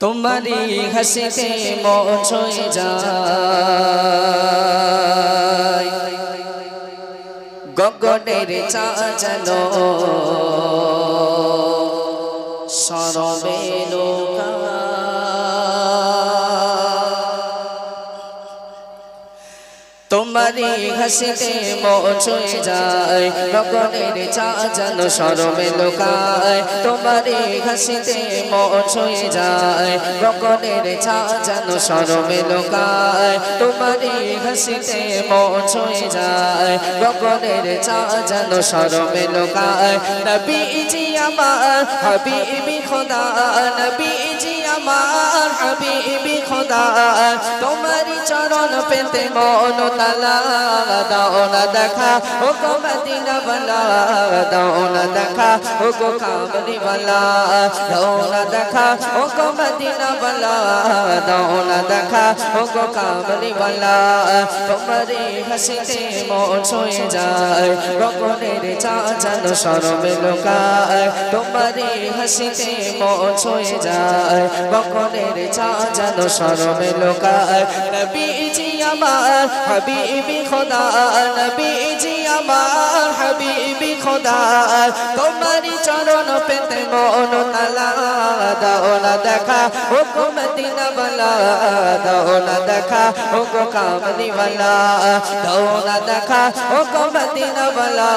তোমারি হাসিতে মন ছুঁয়ে যায়। গগনের চাচানো সরবে হাসিতে মন ছুঁয়ে যায় গগনের চাচানো সরবে লোকায়। তোমারি মন ছুঁয়ে যায় গগনের চাচানো সরবে লোকায়। তোমারি মন ছুঁয়ে যায় গগনের চাচানো সরবে লোকায়। নবীজি আমার হাবিবি খোদা, নবীজি আমার হাবিবি খোদা তোমারি চরণ পেতে মন তালা, দাও না দেখা ও গো মদিনা বালা, দাও না দেখা ও গো কামলি বালা, দাও না দেখা ও গো মদিনা বালা, দাও না দেখা ও গো কামলি বালা। তোমারি হাসিতে মন ছুঁয়ে যায় গগনের চাচানো সরবে লোকায় তোমারি হাসিতে মন ছুঁয়ে যায় গগনের চাচানো সরবে লোকায়। নবীজি আমার, হাবিবি খোদা নবীজি আমার, হাবিবি খোদা তোমারি চরণ পেতে মন তালা দাও না দেখা। ও গো মদিনা বালা, দাও না দেখা। গো কামলি বালা, দাও না দেখা। ও গো মদিনা বালা,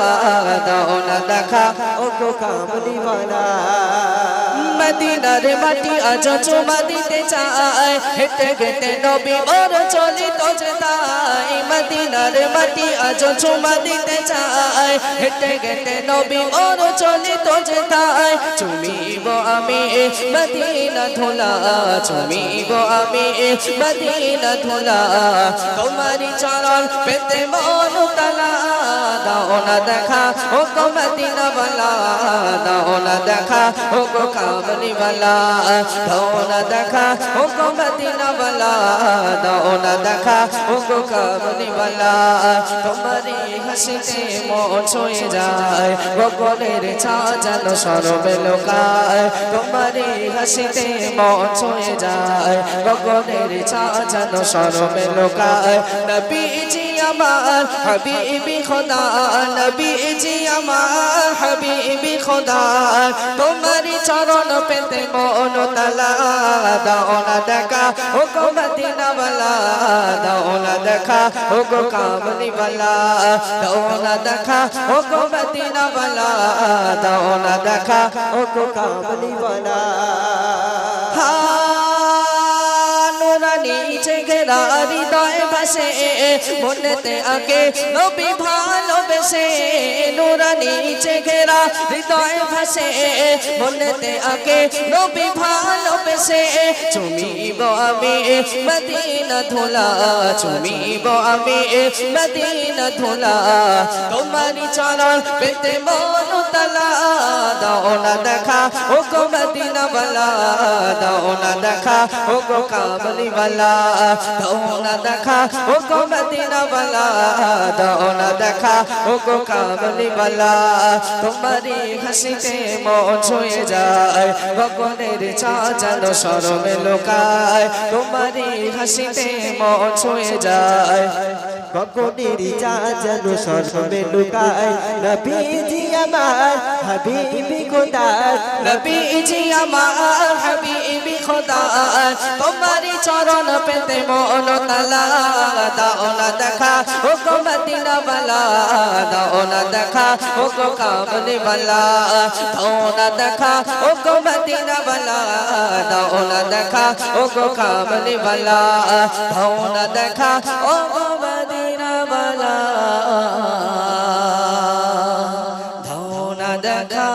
দাও না দেখা। গো কামলি বালা। মদিনার মাটি আজ চুমা দিতে চায়। হেঁটে হেঁটে নবী ওর চলিত যেতাই। মদিনার মাটি আজ চুমা দিতে চায়। হেঁটে হেঁটে নবী ওর চলিত যেতাই। চুমিব আমি মদিনা ধুলা, চুমিব আমি মদিনা ধুলা। তোমারি চরণ পেতে মন তালা দাও না দেখা, ও গো মদিনা বালা, দাও না দেখা, ও গো কামলি বালা, দাও না দেখা, ও গো মদিনা বালা, দাও না দেখা, ও গো কামলি বালা। তোমারি হাসিতে মন ছুঁয়ে যায় গগনের ছাজানো সরবে লোকায়। তোমারি হাসিতে মন ছুঁয়ে যায় গগনের ছাজানো সরবে লোকায়। নবীজি আমার হাবিবি খোদা, নবীজি আমার হাবিবি খোদা। তোমারি চরণ পেতে মন তালা, দাও না দেখা ও গো মদিনা বালা, দাও না দেখা ও গো কামলি বালা। দাও না দেখা ও গো মদিনা বালা, দাও না দেখা ও গো কামলি বালা। নুরানি চেহারা হৃদয় ভাসে মনেতে আগে নবী ভালোবেসে। নুরানি চেহারা হৃদয় ভাসে। মনেতে আগে নবী ভালোবেসে চুমিব আমি মদিনা ধুলা চুমিব আমি মদিনা ধুলা। তোমারি চরণ পেতে মন তালা, দাও না দেখা ও গো মদিনা বালা, দাও না দেখা ও গো কামলি বালা। দাও না দেখা ও গো মদিনা বালা, দাও না দেখা ও গো কামলি বালা। তোমারি হাসিতে মন ছুঁয়ে যায় গগনের চাচানো সরমে লোকায়। তোমারি হাসিতে মন ছুঁয়ে যায় গগনের চাচানো সরবে লুকায়। নবীজি আমার হাবিবি খোদার, নবীজি আমার হাবিবি খোদা তোমারি চরণ পেতে মন তালা, দাও না দেখা ও গো মদিনা বালা, দাও না দেখা ও গো কামলি বালা, দাও না দেখা ও গো মদিনা বালা, দাও না দেখা ও গো কামলি বালা, দাও না দেখা ও গো বালা, দাও না দেখা।